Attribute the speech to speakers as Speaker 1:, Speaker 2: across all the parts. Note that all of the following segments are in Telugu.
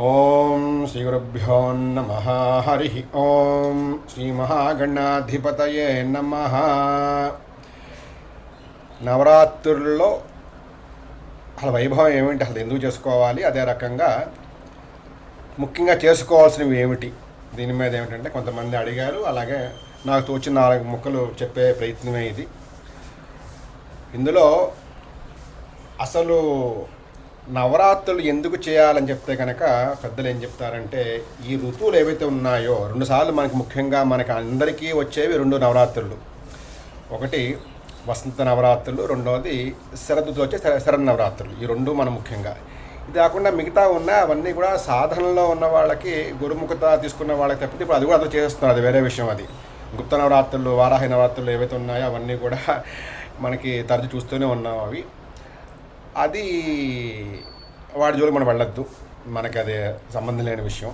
Speaker 1: ఓం శ్రీ గురుభ్యో నమ హరి ఓం శ్రీ మహాగణాధిపతయే నమ. నవరాత్రుల్లో అసలు వైభవం ఏమిటి? అసలు ఎందుకు చేసుకోవాలి? అదే రకంగా ముఖ్యంగా చేసుకోవాల్సినవి ఏమిటి? దీని మీద ఏమిటంటే కొంతమంది అడిగారు. అలాగే నాకు తోచిన నాలుగు ముక్కలు చెప్పే ప్రయత్నమే ఇది. ఇందులో అసలు నవరాత్రులు ఎందుకు చేయాలని చెప్తే కనుక పెద్దలు ఏం చెప్తారంటే ఈ ఋతువులు ఏవైతే ఉన్నాయో రెండుసార్లు మనకి ముఖ్యంగా మనకి అందరికీ వచ్చేవి రెండు నవరాత్రులు. ఒకటి వసంత నవరాత్రులు రెండవది శరదృతులు వచ్చే శర శరద్ నవరాత్రులు ఈ రెండు మనం ముఖ్యంగా. ఇది కాకుండా మిగతా ఉన్న అవన్నీ కూడా సాధనలో ఉన్న వాళ్ళకి గురుముఖత తీసుకున్న వాళ్ళకి తప్పితే ఇప్పుడు అది కూడా అందరూ చేస్తున్నారు అది వేరే విషయం అది. గుప్త నవరాత్రులు వారాహి నవరాత్రులు ఏవైతే ఉన్నాయో అవన్నీ కూడా మనకి తరచు చూస్తూనే ఉన్నాం అవి. అది వాడి జోలి మనం వెళ్ళొద్దు. మనకి అది సంబంధం లేని విషయం.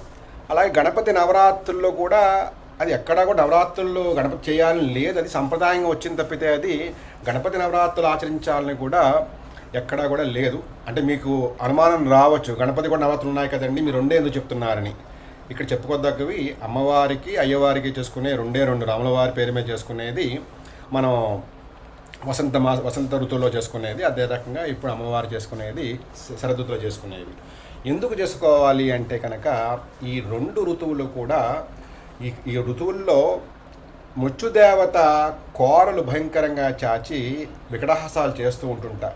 Speaker 1: అలాగే గణపతి నవరాత్రుల్లో కూడా అది ఎక్కడా కూడా నవరాత్రుల్లో గణపతి చేయాలని లేదు. అది సంప్రదాయంగా వచ్చింది తప్పితే అది గణపతి నవరాత్రులు ఆచరించాలని కూడా ఎక్కడా కూడా లేదు. అంటే మీకు అనుమానం రావచ్చు. గణపతి కూడా నవరాత్రులు ఉన్నాయి కదండి. మీరు రెండే ఎందుకు చెప్తున్నారని. ఇక్కడ చెప్పుకోదగ్గవి అమ్మవారికి అయ్యవారికి చేసుకునే రెండే రెండు. రాములవారి పేరు మీద చేసుకునేది మనం వసంత మా వసంత ఋతువులో చేసుకునేది అదే రకంగా ఇప్పుడు అమ్మవారు చేసుకునేది శరదృతులో చేసుకునేది. ఎందుకు చేసుకోవాలి అంటే కనుక ఈ రెండు ఋతువులు కూడా ఈ ఈ ఋతువుల్లో ముచ్చుదేవత కోరలు భయంకరంగా చాచి వికటహాసాలు చేస్తూ ఉంటుంటా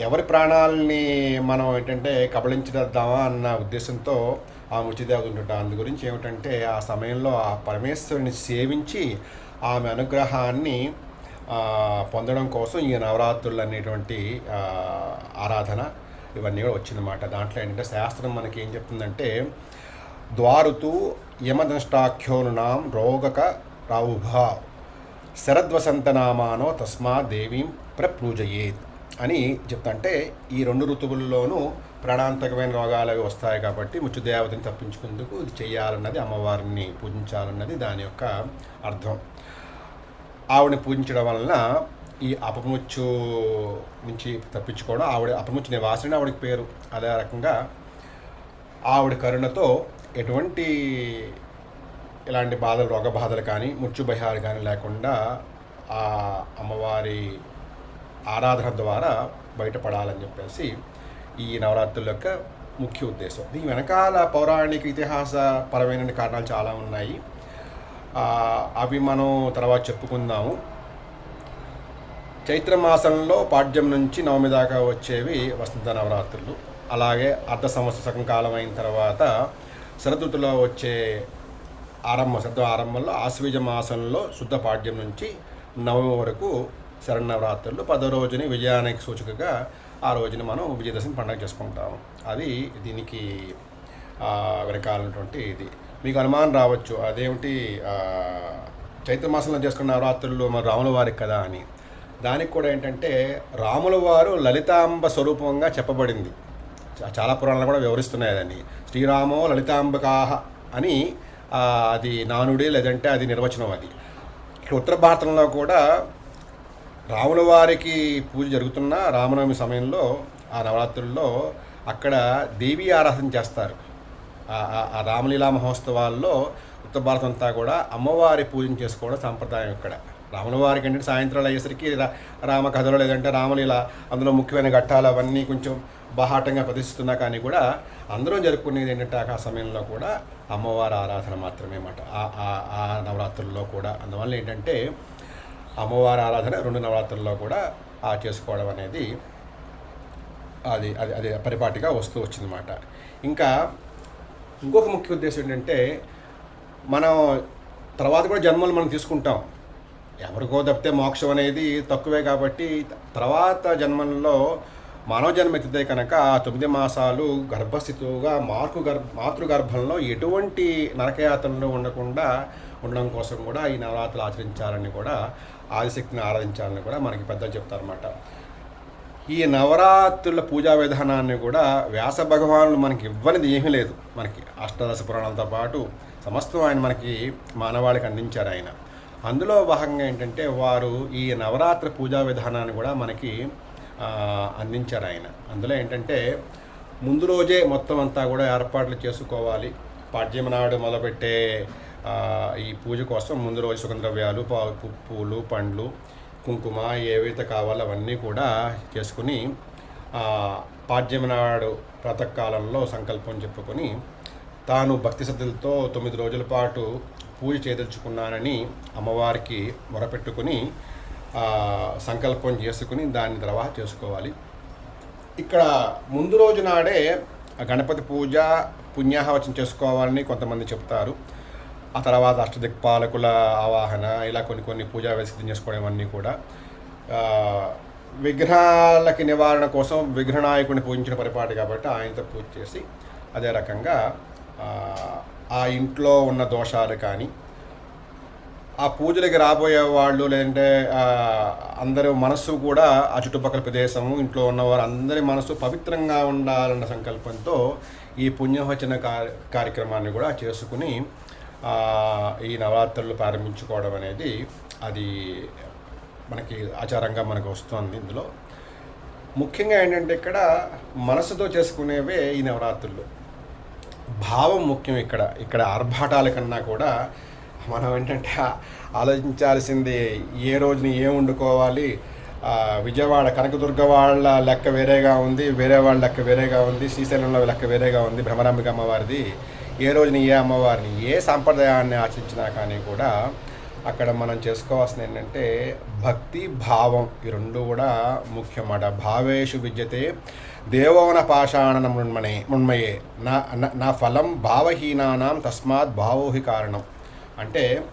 Speaker 1: ఎవరి ప్రాణాలని మనం ఏంటంటే కబళించేద్దామా అన్న ఉద్దేశంతో ఆ ముచ్చిదేవత ఉంటుంటా అందు గురించి ఏమిటంటే ఆ సమయంలో ఆ పరమేశ్వరుని సేవించి ఆమె అనుగ్రహాన్ని పొందడం కోసం ఈ నవరాత్రులు అనేటువంటి ఆరాధన ఇవన్నీ కూడా వచ్చిందన్నమాట. దాంట్లో ఏంటంటే శాస్త్రం మనకి ఏం చెప్తుందంటే ద్వారుతు యమదష్టాఖ్యోనునాం రోగక రావుభా శరద్వసంతనామానో తస్మా దేవీం ప్రపూజయేత్ అని చెప్తుంటే ఈ రెండు ఋతువుల్లోనూ ప్రాణాంతకమైన రోగాలు అవి వస్తాయి కాబట్టి ముచ్చుదేవతని తప్పించుకుందుకు ఇది చేయాలన్నది అమ్మవారిని పూజించాలన్నది దాని యొక్క అర్థం. ఆవిడని పూజించడం వలన ఈ అపముచ్చు నుంచి తప్పించుకోవడం ఆవిడ అపముచ్చు నివాసిని ఆవిడకి పేరు. అదే రకంగా ఆవిడ కరుణతో ఎటువంటి ఇలాంటి బాధలు రోగ బాధలు కానీ ముచ్చు భయాలు కానీ లేకుండా ఆ అమ్మవారి ఆరాధన ద్వారా బయటపడాలని చెప్పేసి ఈ నవరాత్రుల యొక్క ముఖ్య ఉద్దేశం. దీని వెనకాల పౌరాణిక ఇతిహాస పరమైన కారణాలు చాలా ఉన్నాయి. అవి మనం తర్వాత చెప్పుకుందాము. చైత్రమాసంలో పాడ్యం నుంచి నవమి దాకా వచ్చేవి వసంత నవరాత్రులు. అలాగే అర్ధ సంవత్సర సగం కాలం అయిన తర్వాత శరదృతులో వచ్చే ఆరంభ శరద ఆరంభంలో ఆశ్వీజ మాసంలో శుద్ధ పాడ్యం నుంచి నవమి వరకు శరణవరాత్రులు పదో రోజుని విజయానికి సూచికగా ఆ రోజున మనం విజయదశమి పండుగ చేసుకుంటాము. అది దీనికి వెనకాలన్నటువంటి ఇది. మీకు అనుమానం రావచ్చు. అదేమిటి? చైత్రమాసంలో చైత్ర మాసంలో చేసుకున్న నవరాత్రులు మన రాముల వారికి కదా అని. దానికి కూడా ఏంటంటే రాముల వారు లలితాంబ స్వరూపంగా చెప్పబడింది. చాలా పురాణాలు కూడా వివరిస్తున్నాయి దాన్ని. శ్రీరామో లలితాంబకాహ అని అది నానుడి లేదంటే అది నిర్వచనం అది. ఇక్కడ ఉత్తర భారతంలో కూడా రాముల వారికి పూజ జరుగుతున్న రామనవమి సమయంలో ఆ నవరాత్రుల్లో అక్కడ దేవీ ఆరాధన చేస్తారు. ఆ- రామలీలా మహోత్సవాల్లో ఉత్తర భారతం అంతా కూడా అమ్మవారి పూజను చేసుకోవడం సాంప్రదాయం ఇక్కడ. రాములవారికి అంటే ఏంటంటే సాయంత్రాలు అయ్యేసరికి రా రామ కథలు లేదంటే రామలీల అందులో ముఖ్యమైన ఘట్టాలు అవన్నీ కొంచెం బాహాటంగా ప్రదర్శిస్తున్నా కానీ కూడా అందరూ జరుపుకునేది ఏంటంటే ఆ సమయంలో కూడా అమ్మవారి ఆరాధన మాత్రమే అన్నమాట. ఆ- ఆ- ఆ నవరాత్రుల్లో కూడా అందువల్ల ఏంటంటే అమ్మవారి ఆరాధన రెండు నవరాత్రుల్లో కూడా ఆ చేసుకోవడం అనేది అది అది అది పరిపాటిగా వస్తూ వచ్చిందన్నమాట. ఇంకా ఇంకొక ముఖ్య ఉద్దేశం ఏంటంటే మనం తర్వాత కూడా జన్మలు మనం తీసుకుంటాం. ఎవరికో తప్పితే మోక్షం అనేది తక్కువే కాబట్టి తర్వాత జన్మల్లో మానవ జన్మ ఎత్తితే కనుక ఆ తొమ్మిది మాసాలు గర్భస్థితుగా మార్కు గర్భ మాతృగర్భంలో ఎటువంటి నరకయాతనలు ఉండకుండా ఉండడం కోసం కూడా ఈ నవరాత్రులు ఆచరించాలని కూడా ఆదిశక్తిని ఆరాధించాలని కూడా మనకి పెద్దలు చెప్తారన్నమాట. ఈ నవరాత్రుల పూజా విధానాన్ని కూడా వ్యాస భగవానులు మనకి ఇవ్వనిది ఏమీ లేదు. మనకి అష్టాదశ పురాణాలతో పాటు సమస్తం ఆయన మనకి మానవాళికి అందించారు ఆయన. అందులో భాగంగా ఏంటంటే వారు ఈ నవరాత్రి పూజా విధానాన్ని కూడా మనకి అందించారు ఆయన. అందులో ఏంటంటే ముందు రోజే మొత్తం అంతా కూడా ఏర్పాట్లు చేసుకోవాలి. పాడ్యం నాడు మొదలుపెట్టే ఈ పూజ కోసం ముందు రోజు సుగంధద్రవ్యాలు పా పూలు పండ్లు కుంకుమ ఏవైతే కావాలో అవన్నీ కూడా చేసుకుని పాడ్యమనాడు ప్రాతకాలంలో సంకల్పం చెప్పుకొని తాను భక్తి శ్రద్ధలతో తొమ్మిది రోజుల పాటు పూజ చేయదలుచుకున్నానని అమ్మవారికి మొరపెట్టుకుని సంకల్పం చేసుకుని దాన్ని తర్వాత చేసుకోవాలి. ఇక్కడ ముందు రోజు నాడే గణపతి పూజ పుణ్యాహవచనం చేసుకోవాలని కొంతమంది చెప్తారు. ఆ తర్వాత అష్టదిక్పాలకుల ఆవాహన ఇలా కొన్ని కొన్ని పూజా వేసి చేసుకోవడం అన్నీ కూడా. విగ్రహాలకి విఘ్నాలకి నివారణ కోసం విఘ్ననాయకుడిని పూజించిన పరిపాటి కాబట్టి ఆయనతో పూజ చేసి అదే రకంగా ఆ, ఇంట్లో ఉన్న దోషాలు కానీ ఆ పూజలకి రాబోయే వాళ్ళు లేదంటే అందరి మనస్సు కూడా ఆ చుట్టుపక్కల ప్రదేశము ఇంట్లో ఉన్నవారు అందరి మనస్సు పవిత్రంగా ఉండాలన్న సంకల్పంతో ఈ పుణ్యవచన కార్య కార్యక్రమాన్ని కూడా చేసుకుని ఈ నవరాత్రులు ప్రారంభించుకోవడం అనేది అది మనకి ఆచారంగా మనకు వస్తుంది ఇందులో. ముఖ్యంగా ఏంటంటే ఇక్కడ మనసుతో చేసుకునేవే ఈ నవరాత్రులు. భావం ముఖ్యం ఇక్కడ ఇక్కడ ఆర్భాటాల కన్నా కూడా మనం ఏంటంటే ఆలోచించాల్సింది ఏ రోజుని ఏం వండుకోవాలి. విజయవాడ కనకదుర్గ వాళ్ళ లెక్క వేరేగా ఉంది వేరే వాళ్ళ లెక్క వేరేగా ఉంది శ్రీశైలంలో లెక్క వేరేగా ఉంది భ్రమరాంబిక అమ్మవారిది. ఏ రోజుని ఏ అమ్మవారిని ఏ సాంప్రదాయాన్ని ఆచరించినా కానీ కూడా అక్కడ మనం చేసుకోవాల్సిన ఏంటంటే భక్తి భావం ఈ రెండు కూడా ముఖ్యమాట. భావేషు విద్యతే దేవోన పాషాణ మృణ్మనే మృణ్మయే. నా నా- నా ఫలం భావహీనానాం తస్మాత్ భావోహి కారణం. అంటే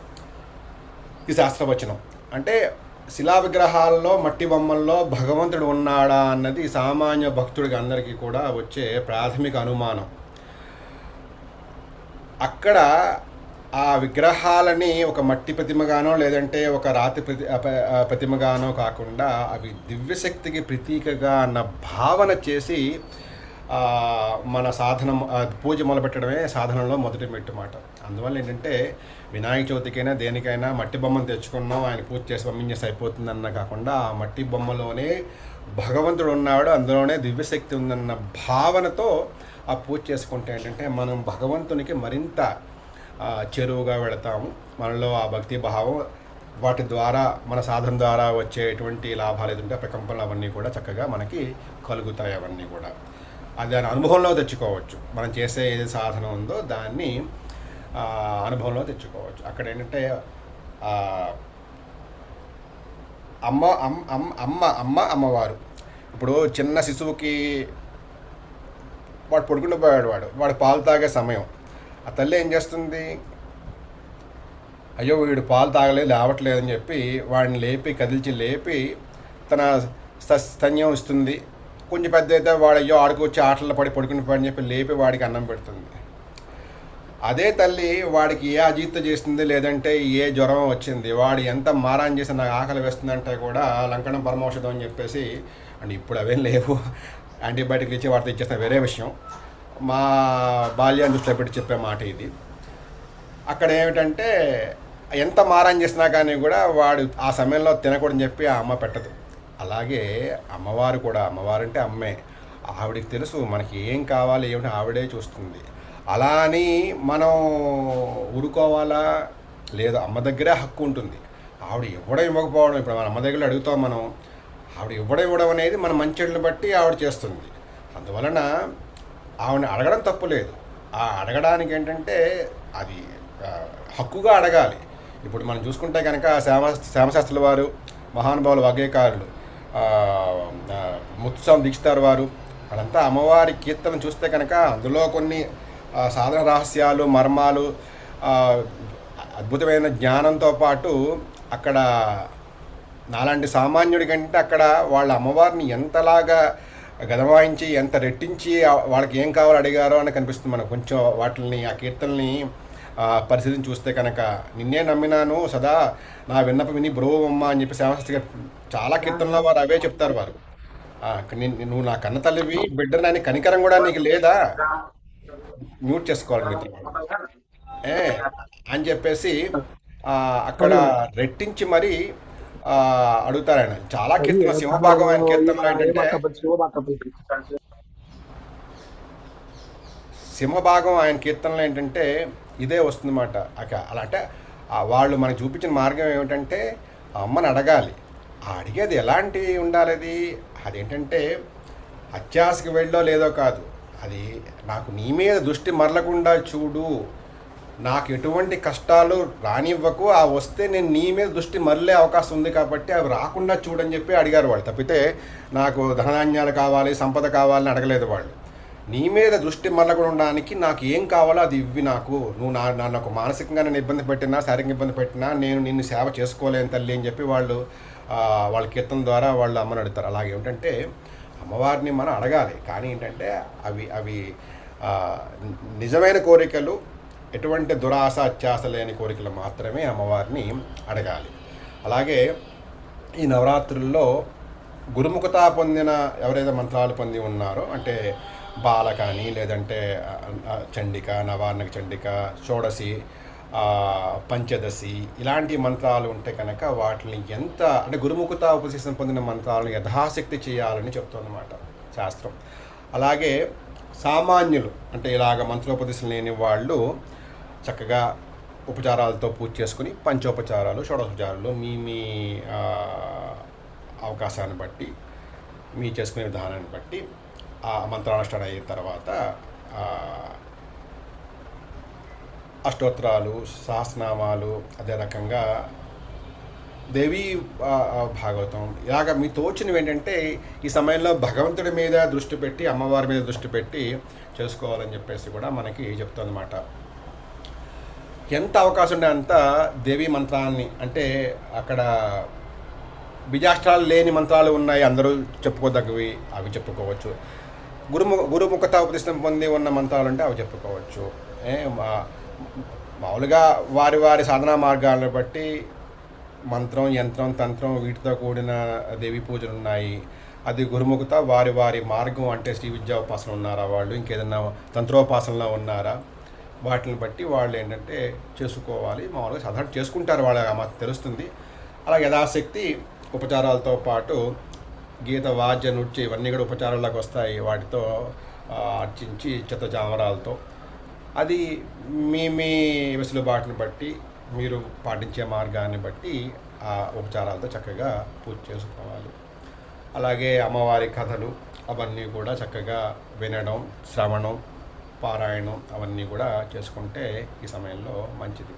Speaker 1: ఈ శాస్త్రవచనం. అంటే శిలా విగ్రహాల్లో మట్టి బొమ్మల్లో భగవంతుడు ఉన్నాడా అన్నది సామాన్య భక్తుడికి అందరికీ కూడా వచ్చే ప్రాథమిక అనుమానం. అక్కడ ఆ విగ్రహాలని ఒక మట్టి ప్రతిమగానో లేదంటే ఒక రాతి ప్రతి ప్రతిమగానో కాకుండా అవి దివ్యశక్తికి ప్రతీకగా అన్న భావన చేసి మన సాధనం పూజ మొదలుపెట్టడమే సాధనంలో మొదటి మెట్టు మాట అందువల్ల ఏంటంటే వినాయక చవితికైనా దేనికైనా మట్టి బొమ్మను తెచ్చుకున్నాం ఆయన పూజ చేసి పంపించేసి అయిపోతుందన్న కాకుండా ఆ మట్టి బొమ్మలోనే భగవంతుడు ఉన్నాడు అందులోనే దివ్యశక్తి ఉందన్న భావనతో ఆ పూజ చేసుకుంటే ఏంటంటే మనం భగవంతునికి మరింత చెరువుగా వెళతాము. మనలో ఆ భక్తి భావం వాటి ద్వారా మన సాధన ద్వారా వచ్చేటువంటి లాభాలు ఏదంటే ప్రకంపనలు అవన్నీ కూడా చక్కగా మనకి కలుగుతాయి అవన్నీ కూడా. అది దాని అనుభవంలో తెచ్చుకోవచ్చు. మనం చేసే ఏది సాధన ఉందో దాన్ని అనుభవంలో తెచ్చుకోవచ్చు. అక్కడ ఏంటంటే అమ్మ అమ్మ అమ్మ అమ్మ అమ్మ అమ్మవారు. ఇప్పుడు చిన్న శిశువుకి వాడు పడుకుంటూ పోయాడు వాడు. వాడు పాలు తాగే సమయం. ఆ తల్లి ఏం చేస్తుంది? అయ్యో వీడు పాలు తాగలేదు లేవట్లేదని చెప్పి వాడిని లేపి కదిల్చి లేపి తన స- స్తన్యం ఇస్తుంది. కొంచెం పెద్ద అయితే వాడు అయ్యో ఆడుకొచ్చి ఆటల్లో పడి పడుకుని పడి చెప్పి లేపి వాడికి అన్నం పెడుతుంది. అదే తల్లి వాడికి ఏ అజీత చేస్తుంది? లేదంటే ఏ జ్వరం వచ్చింది? వాడు ఎంత మారాన్ చేసి నాకు ఆకలి వేస్తుందంటే కూడా లంకణం పరమౌషధం అని చెప్పేసి అండ్ ఇప్పుడు అవేం లేవు. యాంటీబయాటిక్ ఇచ్చి వాటితో ఇచ్చేసిన వేరే విషయం. మా బాల్యాన్ని దృష్టిలో పెట్టి చెప్పే మాట ఇది. అక్కడ ఏమిటంటే ఎంత మారం చేసినా కానీ కూడా వాడు ఆ సమయంలో తినకూడదని చెప్పి ఆ అమ్మ పెట్టదు. అలాగే అమ్మవారు కూడా అమ్మవారు అంటే అమ్మే. ఆవిడకి తెలుసు మనకి ఏం కావాలి ఏమిటి ఆవిడే చూస్తుంది. అలా అని మనం ఊరుకోవాలా? లేదు అమ్మ దగ్గరే హక్కు ఉంటుంది. ఆవిడ ఇవ్వడం ఇవ్వకపోవడం ఇప్పుడు మన అమ్మ దగ్గర అడుగుతాం మనం ఆవిడ ఇవ్వడం ఇవ్వడం అనేది మన మంచిని బట్టి ఆవిడ చేస్తుంది. అందువలన ఆవిడని అడగడం తప్పు లేదు. ఆ అడగడానికి ఏంటంటే అది హక్కుగా అడగాలి. ఇప్పుడు మనం చూసుకుంటే కనుక శ్యామ శ్యామశాస్త్రుల వారు మహానుభావులు వగేకారులు ముత్తుస్వామి దీక్షితారు వారు వాళ్ళంతా అమ్మవారి కీర్తన చూస్తే కనుక అందులో కొన్ని సాధన రహస్యాలు మర్మాలు అద్భుతమైన జ్ఞానంతో పాటు అక్కడ నాలాంటి సామాన్యుడి కంటే అక్కడ వాళ్ళ అమ్మవారిని ఎంతలాగా గదవాయించి ఎంత రెట్టించి వాళ్ళకి ఏం కావాలో అడిగారో అని కనిపిస్తుంది మనకు. కొంచెం వాటిని ఆ కీర్తనల్ని ఆ, పరిస్థితిని చూస్తే కనుక నిన్నే నమ్మినాను సదా నా విన్నప విని బ్రోవమ్మ అని చెప్పి శ్యామశాస్త్రి గారు చాలా కీర్తనలో వారు అవే చెప్తారు వారు. నువ్వు నా కన్న తల్లివి బిడ్డనని కనికరం కూడా నీకు లేదా? మ్యూట్ చేసుకోవాలి మిత్రులు ఏ? అని చెప్పేసి అక్కడ రెట్టించి మరి అడుగుతారు ఆయన. చాలా కీర్తన సింహభాగం ఆయన కీర్తనలో ఏంటంటే సింహభాగం ఆయన కీర్తనలు ఏంటంటే ఇదే వస్తుందన్నమాట. అలా అంటే వాళ్ళు మనకు చూపించిన మార్గం ఏమిటంటే అమ్మని అడగాలి. ఆ అడిగేది ఎలాంటి ఉండాలి అది? అదేంటంటే అత్యాశకి వెళ్ళో లేదో కాదు. అది నాకు నీ మీద దృష్టి మరలకుండా చూడు. నాకు ఎటువంటి కష్టాలు రానివ్వకు ఆ వస్తే నేను నీ మీద దృష్టి మరలే అవకాశం ఉంది కాబట్టి అవి రాకుండా చూడని చెప్పి అడిగారు వాళ్ళు. తప్పితే నాకు ధనధాన్యాలు కావాలి సంపద కావాలని అడగలేదు వాళ్ళు. నీ మీద దృష్టి ఉండడానికి నాకు ఏం కావాలో అది ఇవ్వి నాకు. నువ్వు నా నన్ను ఒక మానసికంగా నన్ను ఇబ్బంది పెట్టినా శారీరక ఇబ్బంది పెట్టినా నేను నిన్ను సేవ చేసుకోలేను తల్లి అని చెప్పి వాళ్ళు వాళ్ళ కీర్తన ద్వారా వాళ్ళు అమ్మని అడుగుతారు. అలాగే ఏమిటంటే అమ్మవారిని మనం అడగాలి. కానీ ఏంటంటే అవి అవి నిజమైన కోరికలు ఎటువంటి దురాశ అత్యాశ లేని కోరికలు మాత్రమే అమ్మవారిని అడగాలి. అలాగే ఈ నవరాత్రుల్లో గురుముఖత పొందిన ఎవరైతే మంత్రాలు పొంది ఉన్నారో అంటే బాల కానీ లేదంటే చండిక నవార్ణక చండిక షోడశి పంచదశి ఇలాంటి మంత్రాలు ఉంటే కనుక వాటిని ఎంత అంటే గురుముఖత ఉపశిక్షణ పొందిన మంత్రాలను యథాశక్తి చేయాలని చెప్తుందన్నమాట శాస్త్రం. అలాగే సామాన్యులు అంటే ఇలాగ మంత్రోపదేశం లేని వాళ్ళు చక్కగా ఉపచారాలతో పూజ చేసుకుని పంచోపచారాలు షోడోపచారాలు మీ మీ అవకాశాన్ని బట్టి మీ చేసుకునే విధానాన్ని బట్టి ఆ మంత్రానుష్ఠానం అయిన తర్వాత అష్టోత్తరాలు సహస్రనామాలు అదే రకంగా దేవి భాగవతం. ఇలాగ మీ తోచినవి ఏంటంటే ఈ సమయంలో భగవంతుడి మీద దృష్టి పెట్టి అమ్మవారి మీద దృష్టి పెట్టి చేసుకోవాలని చెప్పేసి కూడా మనకి చెప్తుందన్నమాట. ఎంత అవకాశం ఉండే అంత దేవి మంత్రాన్ని అంటే అక్కడ బీజాష్ట్రాలు లేని మంత్రాలు ఉన్నాయి అందరూ చెప్పుకోదగ్గవి అవి చెప్పుకోవచ్చు. గురుము గురుముఖత ఉపదేశం పొంది ఉన్న మంత్రాలు అంటే అవి చెప్పుకోవచ్చు. మామూలుగా వారి వారి సాధనా మార్గాలను బట్టి మంత్రం యంత్రం తంత్రం వీటితో కూడిన దేవి పూజలు ఉన్నాయి అది గురుముఖత వారి వారి మార్గం అంటే శ్రీ విద్యా ఉపాసన ఉన్నారా వాళ్ళు? ఇంకేదన్నా తంత్రోపాసనలో ఉన్నారా? వాటిని బట్టి వాళ్ళు ఏంటంటే చేసుకోవాలి. మామూలుగా సాధారణ చేసుకుంటారు వాళ్ళ మాకు తెలుస్తుంది. అలా యథాశక్తి ఉపచారాలతో పాటు గీత వాద్య నృత్య ఇవన్నీ కూడా ఉపచారాలకు వస్తాయి. వాటితో అర్చించి చెత్త చామరాలతో అది మీ మీ వెసులుబాటుని బట్టి మీరు పాటించే మార్గాన్ని బట్టి ఆ ఉపచారాలతో చక్కగా పూజ చేసుకోవాలి. అలాగే అమ్మవారి కథలు అవన్నీ కూడా చక్కగా వినడం శ్రవణం పారాయణం అవన్నీ కూడా చేసుకుంటే ఈ సమయంలో మంచిది.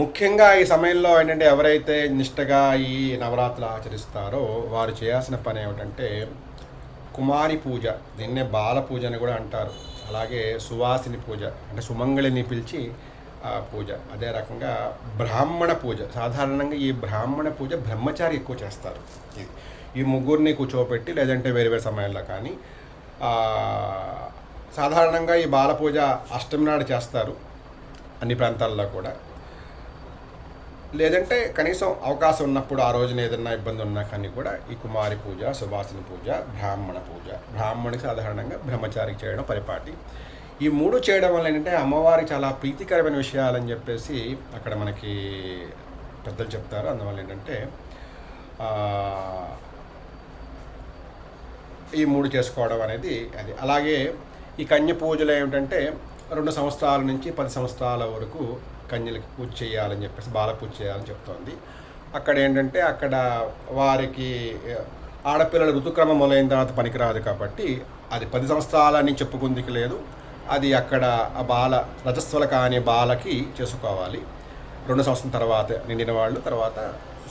Speaker 1: ముఖ్యంగా ఈ సమయంలో ఏంటంటే ఎవరైతే నిష్టగా ఈ నవరాత్రులు ఆచరిస్తారో వారు చేయాల్సిన పని ఏమిటంటే కుమారి పూజ దీన్నే బాల పూజ అని కూడా అంటారు. అలాగే సువాసిని పూజ అంటే సుమంగళిని పిలిచి పూజ. అదే రకంగా బ్రాహ్మణ పూజ. సాధారణంగా ఈ బ్రాహ్మణ పూజ బ్రహ్మచారి ఎక్కువ చేస్తారు. ఇది ఈ ముగ్గురిని కూర్చోబెట్టి లేదంటే వేరే వేరే సమయాల్లో కానీ సాధారణంగా ఈ బాలపూజ అష్టమి నాడు చేస్తారు అన్ని ప్రాంతాల్లో కూడా. లేదంటే కనీసం అవకాశం ఉన్నప్పుడు ఆ రోజున ఏదైనా ఇబ్బంది ఉన్నా కానీ కూడా ఈ కుమారి పూజ సువాసిని పూజ బ్రాహ్మణ పూజ. బ్రాహ్మణికి సాధారణంగా బ్రహ్మచారికి చేయడం పరిపాటి. ఈ మూడు చేయడం వల్ల ఏంటంటే అమ్మవారికి చాలా ప్రీతికరమైన విషయాలని చెప్పేసి అక్కడ మనకి పెద్దలు చెప్తారు. అందువల్ల ఏంటంటే ఈ మూడు చేసుకోవడం అనేది అది. అలాగే ఈ కన్య పూజలు ఏమిటంటే రెండు సంవత్సరాల నుంచి పది సంవత్సరాల వరకు కన్యలకి పూజ చేయాలని చెప్పేసి బాల పూజ చేయాలని చెప్తోంది. అక్కడ ఏంటంటే అక్కడ వారికి ఆడపిల్లల ఋతుక్రమం మొదలైన తర్వాత పనికిరాదు కాబట్టి అది పది సంవత్సరాలని చెప్పుకుందికి లేదు. అది అక్కడ ఆ బాల రజస్వల కాని బాలకి చేసుకోవాలి. రెండు సంవత్సరం తర్వాత నిండిన వాళ్ళు తర్వాత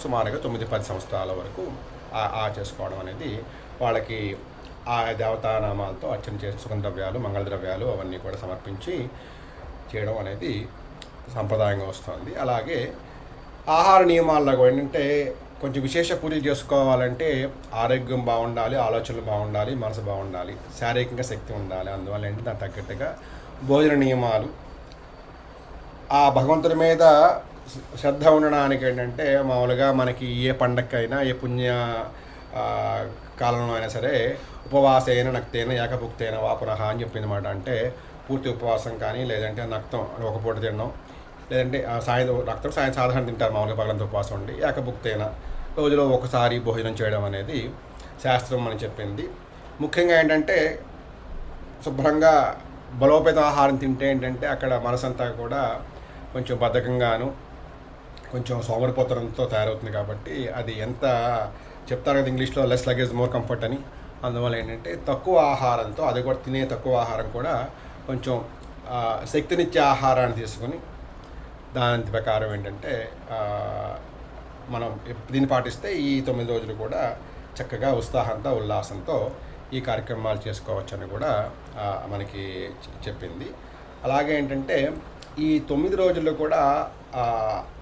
Speaker 1: సుమారుగా తొమ్మిది పది సంవత్సరాల వరకు ఆ చేసుకోవడం అనేది వాళ్ళకి ఆ దేవతానామాలతో అర్చన చేసి మంగళ ద్రవ్యాలు అవన్నీ కూడా సమర్పించి చేయడం అనేది సంప్రదాయంగా వస్తుంది. అలాగే ఆహార నియమాల్లో కూడా ఏంటంటే కొంచెం విశేష పూజలు చేసుకోవాలంటే ఆరోగ్యం బాగుండాలి ఆలోచనలు బాగుండాలి మనసు బాగుండాలి శారీరకంగా శక్తి ఉండాలి. అందువల్ల ఏంటి? దానికి తగ్గట్టుగా భోజన నియమాలు. ఆ భగవంతుడి మీద శ్రద్ధ ఉండడానికి ఏంటంటే మామూలుగా మనకి ఏ పండక్కైనా ఏ పుణ్య కాలంలో అయినా సరే ఉపవాసైన నక్తైన ఏకభుక్తైన వాపునః అని చెప్పింది అనమాట అంటే పూర్తి ఉపవాసం కానీ లేదంటే నక్తం ఒక పూట తినడం లేదంటే ఆ, సాయంత్రం రక్తం సాయం సాధారణ తింటారు మామూలుగా పగలంతా ఉపవాసం ఉండి ఏకభుక్తైన. రోజులో ఒకసారి భోజనం చేయడం అనేది శాస్త్రం అని చెప్పింది. ముఖ్యంగా ఏంటంటే శుభ్రంగా బలోపేత ఆహారం తింటే ఏంటంటే అక్కడ మనసంతా కూడా కొంచెం బద్ధకంగాను కొంచెం సోమరిపోతడంతో తయారవుతుంది కాబట్టి అది ఎంత చెప్తారు కదా ఇంగ్లీష్లో లెస్ లగేజ్ మోర్ కంఫర్ట్ అని. అందువల్ల ఏంటంటే తక్కువ ఆహారంతో అది కూడా తినే తక్కువ ఆహారం కూడా కొంచెం శక్తినిచ్చే ఆహారాన్ని తీసుకొని దాని ప్రకారం ఏంటంటే మనం దీన్ని పాటిస్తే ఈ తొమ్మిది రోజులు కూడా చక్కగా ఉత్సాహంతో ఉల్లాసంతో ఈ కార్యక్రమాలు చేసుకోవచ్చని కూడా మనకి చెప్పింది. అలాగే ఏంటంటే ఈ తొమ్మిది రోజుల్లో కూడా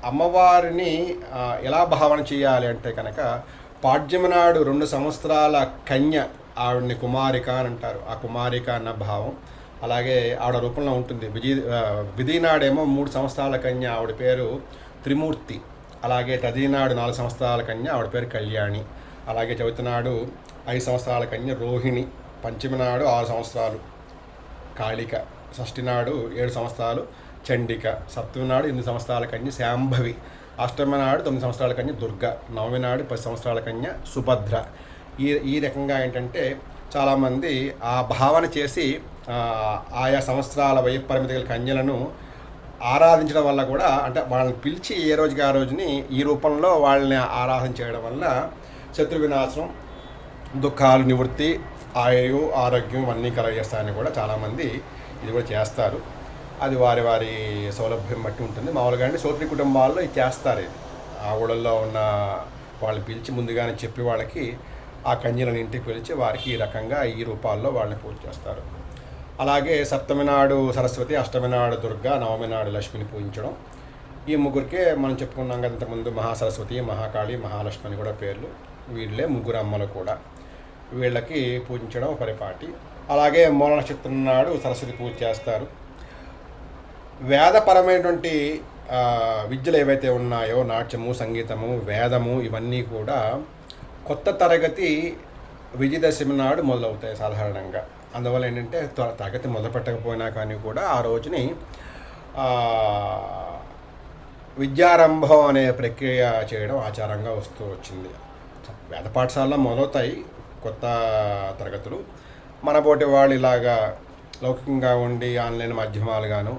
Speaker 1: అమ్మవారిని ఎలా భావన చేయాలి అంటే కనుక పాడ్యమనాడు రెండు సంవత్సరాల కన్య ఆవిడని కుమారిక అని అంటారు. ఆ కుమారిక అన్న భావం అలాగే ఆవిడ రూపంలో ఉంటుంది. విజయ విధినాడేమో విధి మూడు సంవత్సరాల కన్య ఆవిడ పేరు త్రిమూర్తి. అలాగే తదినాడు నాలుగు సంవత్సరాల కన్య ఆవిడ పేరు కళ్యాణి. అలాగే చవితినాడు ఐదు సంవత్సరాల కన్య రోహిణి. పంచమి నాడు ఆరు సంవత్సరాలు కాళిక. షష్ఠి నాడు ఏడు సంవత్సరాలు చండిక. సప్తమి నాడు ఎనిమిది సంవత్సరాల కన్య శాంభవి. అష్టమి నాడు తొమ్మిది సంవత్సరాల కన్య దుర్గ నవమి నాడు పది సంవత్సరాల కన్య సుభద్ర. ఈ ఈ రకంగా ఏంటంటే చాలామంది ఆ భావన చేసి ఆయా సంవత్సరాల వయ పరిమితి గల కన్యలను ఆరాధించడం వల్ల కూడా అంటే వాళ్ళని పిలిచి ఏ రోజుకి ఆ రోజుని ఈ రూపంలో వాళ్ళని ఆరాధన చేయడం వల్ల శత్రు వినాశనం దుఃఖాలు నివృత్తి ఆయు ఆరోగ్యం అన్నీ కలగజేస్తాయని కూడా చాలామంది ఇది కూడా చేస్తారు. అది వారి వారి సౌలభ్యం బట్టి ఉంటుంది. మామూలుగా అంటే సోదరి కుటుంబాల్లో ఇది చేస్తారు ఇది. ఆ ఊళ్ళల్లో ఉన్న వాళ్ళని పిలిచి ముందుగానే చెప్పి వాళ్ళకి ఆ కంజీలను ఇంటికి పిలిచి వారికి ఈ రకంగా ఈ రూపాల్లో వాళ్ళని పూజ చేస్తారు. అలాగే సప్తమి నాడు సరస్వతి అష్టమి నాడు దుర్గా నవమి నాడు లక్ష్మిని పూజించడం. ఈ ముగ్గురికే మనం చెప్పుకున్నాం కదా ఇంతకుముందు మహాసరస్వతి మహాకాళి మహాలక్ష్మి అని కూడా పేర్లు. వీళ్ళే ముగ్గురు అమ్మలు కూడా. వీళ్ళకి పూజించడం పరిపాటి. అలాగే మూల నక్షత్రం నాడు సరస్వతి పూజ చేస్తారు. వేదపరమైనటువంటి విద్యలు ఏవైతే ఉన్నాయో నాట్యము సంగీతము వేదము ఇవన్నీ కూడా కొత్త తరగతి విజయదశమి నాడు మొదలవుతాయి సాధారణంగా. అందువల్ల ఏంటంటే తరగతి మొదలుపెట్టకపోయినా కానీ కూడా ఆ రోజుని విద్యారంభం అనే ప్రక్రియ చేయడం ఆచారంగా వస్తూ వచ్చింది. వేద పాఠశాలలో మొదలవుతాయి కొత్త తరగతులు. మనపోటి వాళ్ళు ఇలాగా లౌకికంగా ఉండి ఆన్లైన్ మాధ్యమాలుగాను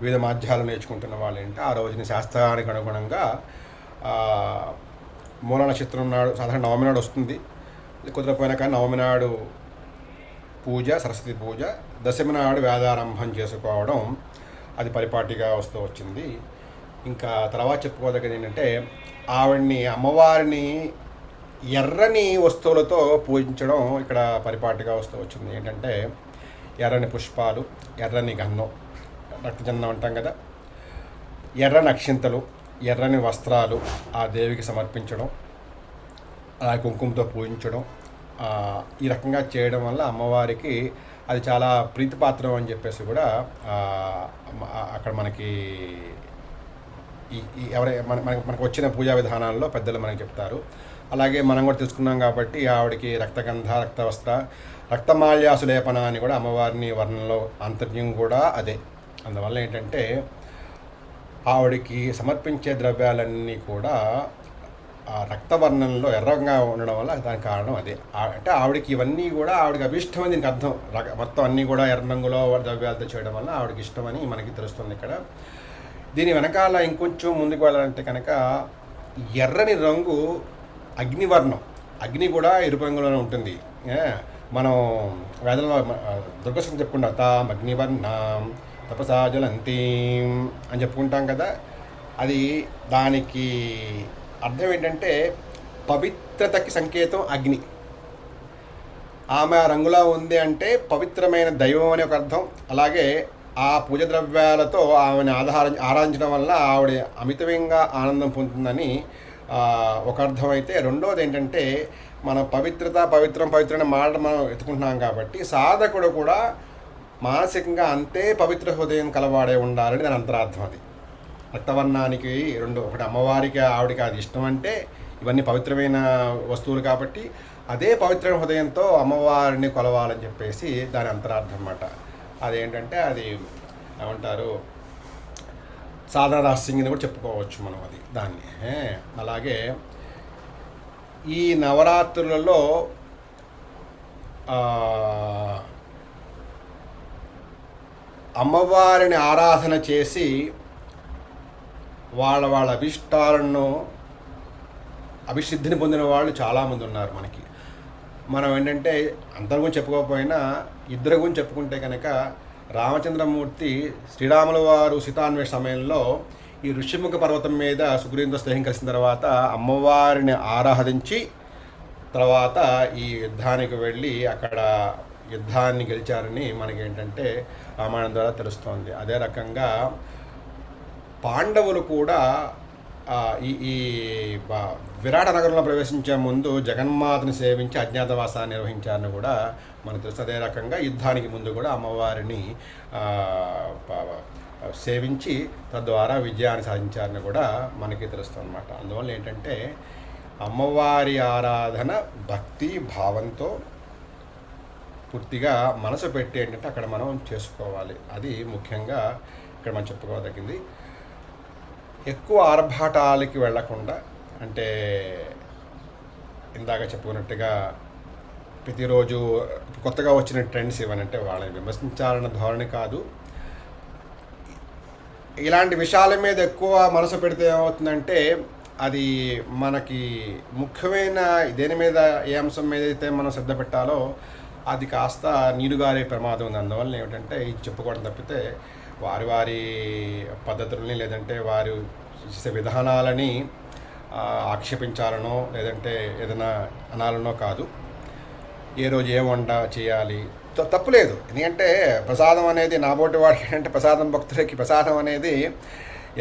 Speaker 1: వివిధ మాధ్యాలు నేర్చుకుంటున్న వాళ్ళు ఏంటి ఆ రోజుని శాస్త్రానికి అనుగుణంగా మూల నక్షత్రం నాడు సాధారణ నవమి నాడు వస్తుంది. కుదరపోయినా కానీ నవమి నాడు పూజ సరస్వతి పూజ దశమి నాడు వేదారంభం చేసుకోవడం అది పరిపాటిగా వస్తూ వచ్చింది. ఇంకా తర్వాత చెప్పుకోదగ్గది ఏంటంటే ఆవిడ్ని అమ్మవారిని ఎర్రని వస్తువులతో పూజించడం ఇక్కడ పరిపాటిగా వస్తూ వచ్చింది. ఏంటంటే ఎర్రని పుష్పాలు ఎర్రని గన్నం రక్తచందనం అంటాం కదా. ఎర్రని అక్షింతలు ఎర్రని వస్త్రాలు ఆ దేవికి సమర్పించడం ఆ కుంకుమతో పూజించడం ఈ రకంగా చేయడం వల్ల అమ్మవారికి అది చాలా ప్రీతిపాత్రం అని చెప్పేసి కూడా అక్కడ మనకి ఈ ఎవరై మన మనకి మనకు వచ్చిన పూజా విధానాల్లో పెద్దలు మనకి చెప్తారు. అలాగే మనం కూడా తెలుసుకున్నాం కాబట్టి ఆవిడకి రక్తగంధ రక్తవస్త్ర రక్తమాల్యాసులేపన అని కూడా అమ్మవారిని వర్ణంలో అంతర్యం కూడా అదే. అందువల్ల ఏంటంటే ఆవిడకి సమర్పించే ద్రవ్యాలన్నీ కూడా ఆ రక్తవర్ణంలో ఎర్రంగా ఉండడం వల్ల దానికి కారణం అదే. అంటే ఆవిడకి ఇవన్నీ కూడా ఆవిడకి అభిష్టమని దీనికి అర్థం. మొత్తం అన్నీ కూడా ఎర్ర రంగులో ద్రవ్యాలతో చేయడం వల్ల ఆవిడకి ఇష్టమని మనకి తెలుస్తుంది ఇక్కడ. దీని వెనకాల ఇంకొంచెం ముందుకు వెళ్ళాలంటే కనుక ఎర్రని రంగు అగ్నివర్ణం. అగ్ని కూడా ఎరుపు రంగులోనే ఉంటుంది. మనం వేదంలో దుర్గసం చెప్పుకుంటాం. తాం అగ్నివర్ణం. తపసాజలంతీం అని చెప్పుకుంటాం కదా అది దానికి అర్థం ఏంటంటే పవిత్రతకి సంకేతం అగ్ని. ఆమె ఆ రంగులా ఉంది అంటే పవిత్రమైన దైవం అనే ఒక అర్థం. అలాగే ఆ పూజ ద్రవ్యాలతో ఆమెను ఆధార ఆరాధించడం వల్ల ఆవిడ అమితంగా ఆనందం పొందుతుందని ఒక అర్థం అయితే. రెండోది ఏంటంటే మన పవిత్రత పవిత్రం పవిత్రమైన మాట మనం ఎత్తుకుంటున్నాం కాబట్టి సాధకుడు కూడా మానసికంగా అంతే పవిత్ర హృదయం కలవాడే ఉండాలని దాని అంతరార్థం అది. రక్తవర్ణానికి రెండు ఒకటి అమ్మవారికి ఆవిడకి అది ఇష్టం అంటే ఇవన్నీ పవిత్రమైన వస్తువులు కాబట్టి అదే పవిత్ర హృదయంతో అమ్మవారిని కొలవాలని చెప్పేసి దాని అంతరార్థం అన్నమాట. అదేంటంటే అది ఏమంటారు? సాధన రహస్యంగా కూడా చెప్పుకోవచ్చు మనం అది దాన్ని. అలాగే ఈ నవరాత్రులలో అమ్మవారిని ఆరాధన చేసి వాళ్ళ వాళ్ళ అభిష్టాలను అభిసిద్ధిని పొందిన వాళ్ళు చాలామంది ఉన్నారు మనకి. మనం ఏంటంటే అందరి గురించి చెప్పుకోకపోయినా ఇద్దరు గురించి చెప్పుకుంటే కనుక రామచంద్రమూర్తి శ్రీరాముల వారు సీతాన్వేష సమయంలో ఈ ఋషిముఖ పర్వతం మీద సుగ్రీవంతో స్నేహం కలిసిన తర్వాత అమ్మవారిని ఆరాధించి తర్వాత ఈ యుద్ధానికి వెళ్ళి అక్కడ యుద్ధాన్ని గెలిచారని మనకి ఏంటంటే రామాయణం ద్వారా తెలుస్తోంది. అదే రకంగా పాండవులు కూడా ఈ ఈ విరాట నగరంలో ప్రవేశించే ముందు జగన్మాతను సేవించి అజ్ఞాతవాసాన్ని నిర్వహించారని కూడా మనకు తెలుసు. అదే రకంగా యుద్ధానికి ముందు కూడా అమ్మవారిని సేవించి తద్వారా విజయాన్ని సాధించారని కూడా మనకి తెలుస్తుంది అనమాట అందువల్ల ఏంటంటే అమ్మవారి ఆరాధన భక్తి భావంతో పూర్తిగా మనసు పెట్టి ఏంటంటే అక్కడ మనం చేసుకోవాలి. అది ముఖ్యంగా ఇక్కడ మనం చెప్పుకోదగింది. ఎక్కువ ఆర్భాటాలకి వెళ్ళకుండా అంటే ఇందాక చెప్పుకున్నట్టుగా ప్రతిరోజు కొత్తగా వచ్చిన ట్రెండ్స్ ఇవనంటే వాళ్ళని విమర్శించాలన్న ధోరణి కాదు. ఇలాంటి విషయాల మీద ఎక్కువ మనసు పెడితే ఏమవుతుందంటే అది మనకి ముఖ్యమైన దేని మీద ఏ అంశం మీద అయితే మనం శ్రద్ధ పెట్టాలో అది కాస్త నీరుగారే ప్రమాదం ఉంది. అందువల్ల ఏమిటంటే ఇది చెప్పుకోవడం తప్పితే వారి వారి పద్ధతుల్ని లేదంటే వారు చేసే విధానాలని ఆక్షేపించాలనో లేదంటే ఏదైనా అనాలనో కాదు. ఏ రోజు ఏ వంట చేయాలి? తప్పులేదు ఎందుకంటే ప్రసాదం అనేది నాబోటి వాడికి అంటే ప్రసాదం భక్తులకి ప్రసాదం అనేది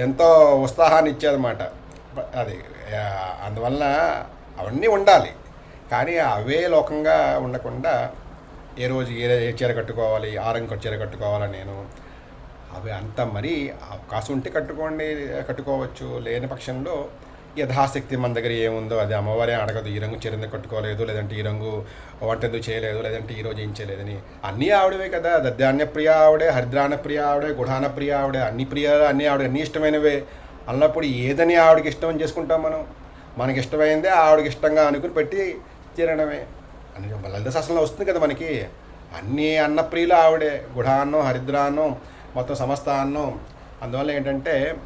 Speaker 1: ఎంతో ఉత్సాహాన్ని ఇచ్చేదన్నమాట. అది అందువలన అవన్నీ ఉండాలి. కానీ అవే లోకంగా ఉండకుండా ఏ రోజు ఏ ఏ చీర కట్టుకోవాలి ఆ చీర కట్టుకోవాలా నేను. అవి అంత మరీ అవకాశం ఉంటే కట్టుకోండి కట్టుకోవచ్చు. లేని పక్షంలో యథాశక్తి మన దగ్గర ఏముందో అది అమ్మవారే అడగదు. ఈ రంగు చీర కట్టుకోలేదు లేదంటే ఈ రంగు వంట ఎందుకు చేయలేదు లేదంటే ఈ రోజు ఏం చేయలేదని. అన్నీ ఆవిడవే కదా. దద్యాన్య ప్రియ ఆవిడే హరిద్రానప్రియ ఆవిడే గుఢానప్రియ ఆవిడే అన్ని ప్రియాలు అన్నీ ఆవిడ అన్ని ఇష్టమైనవే. అన్నప్పుడు ఏదని ఆవిడకి ఇష్టం అని చేసుకుంటాం మనం. మనకి ఇష్టమైందే ఆవిడకి ఇష్టంగా అనుకుని పెట్టి తీరడమే. లలిత శాసనంలో వస్తుంది కదా మనకి. అన్ని అన్నప్రియులు ఆవిడే గుఢాన్నం హరిద్రాన్నం మొత్తం సమస్త అన్నం అందువల్ల ఏంటంటే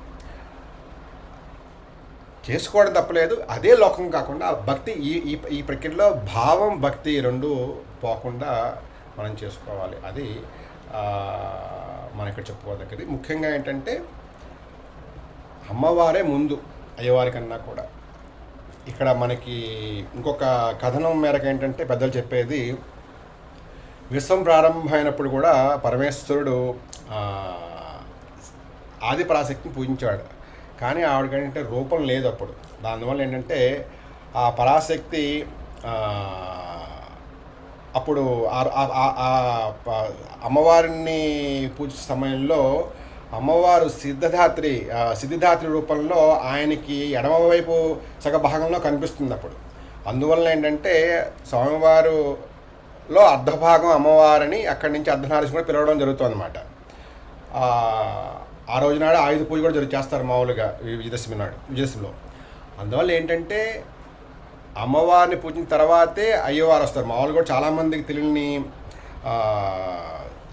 Speaker 1: చేసుకోవడం తప్పలేదు. అదే లోకం కాకుండా భక్తి ఈ ఈ ఈ ప్రక్రియలో భావం భక్తి రెండు పోకుండా మనం చేసుకోవాలి. అది ఆ, మనం ఇక్కడ చెప్పుకోదగ్గది. ముఖ్యంగా ఏంటంటే అమ్మవారే ముందు అయ్యవారి కన్నా కూడా. ఇక్కడ మనకి ఇంకొక కథనం మేరకు ఏంటంటే పెద్దలు చెప్పేది విశ్వం ప్రారంభమైనప్పుడు కూడా పరమేశ్వరుడు ఆదిపరాశక్తిని ఆది పరాశక్తిని పూజించాడు కానీ ఆవిడకి ఏంటంటే రూపం లేదు అప్పుడు. దానివల్ల ఏంటంటే ఆ పరాశక్తి అప్పుడు ఆ- ప- అమ్మవారిని పూజ సమయంలో అమ్మవారు సిద్ధధాత్రి సిద్ధిధాత్రి రూపంలో ఆయనకి ఎడమవైపు సగ భాగంలో కనిపిస్తుంది అప్పుడు అందువల్ల ఏంటంటే స్వామివారులో అర్ధభాగం అమ్మవారిని అక్కడి నుంచి అర్ధనారీశ్వరుడు కూడా పిలవడం జరుగుతుంది అనమాట ఆ రోజు నాడు ఆయుధ పూజ కూడా జరుగు చేస్తారు మామూలుగా ఈ విజయదశమి నాడు విజయదశమిలో. అందువల్ల ఏంటంటే అమ్మవారిని పూజిన తర్వాతే అయ్యవారు వస్తారు. మామూలుగా కూడా చాలామందికి తెలియని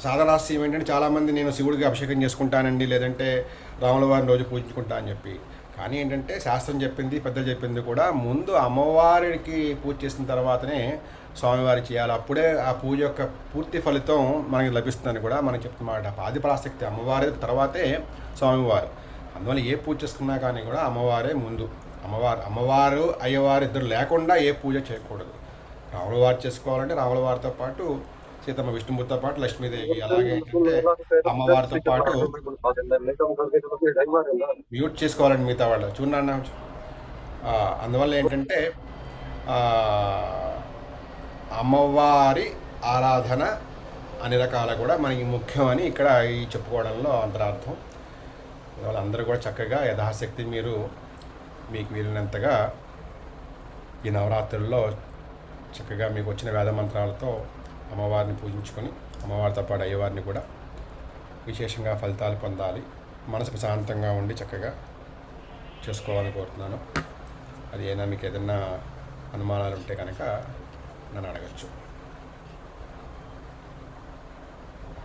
Speaker 1: సాధనాస్యం ఏంటంటే చాలామంది నేను శివుడికి అభిషేకం చేసుకుంటానండి లేదంటే రాములవారిని రోజు పూజించుకుంటా అని చెప్పి. కానీ ఏంటంటే శాస్త్రం చెప్పింది పెద్దలు చెప్పింది కూడా ముందు అమ్మవారికి పూజ చేసిన తర్వాతనే స్వామివారి చేయాలి. అప్పుడే ఆ పూజ యొక్క పూర్తి ఫలితం మనకి లభిస్తుందని కూడా మనం చెప్తున్నమాట. ఆది అమ్మవారి తర్వాతే స్వామివారు. అందువల్ల ఏ పూజ చేసుకున్నా కానీ కూడా అమ్మవారే ముందు. అమ్మవారు అమ్మవారు అయ్యవారు ఇద్దరు లేకుండా ఏ పూజ చేయకూడదు. రాముల వారు చేసుకోవాలంటే రాముల వారితో పాటు సీతమ్మ విష్ణుమూర్తితో పాటు లక్ష్మీదేవి అలాగే ఏంటంటే అమ్మవారితో పాటు మ్యూట్ చేసుకోవాలండి మిగతా వాళ్ళు చూడండి అందువల్ల ఏంటంటే అమ్మవారి ఆరాధన అన్ని రకాల కూడా మనకి ముఖ్యమని ఇక్కడ ఈ చెప్పుకోవడంలో అంతరార్థం. అందువల్ల అందరూ కూడా చక్కగా యథాశక్తి మీరు మీకు వీలైనంతగా ఈ నవరాత్రుల్లో చక్కగా మీకు వచ్చిన వేద మంత్రాలతో అమ్మవారిని పూజించుకొని అమ్మవారితో పాటు అయ్యవారిని కూడా విశేషంగా ఫలితాలు పొందాలి. మనసు ప్రశాంతంగా ఉండి చక్కగా చేసుకోవాలని కోరుతున్నాను. అది ఏదైనా మీకు ఏదైనా అనుమానాలు ఉంటే కనుక నన్ను అడగచ్చు.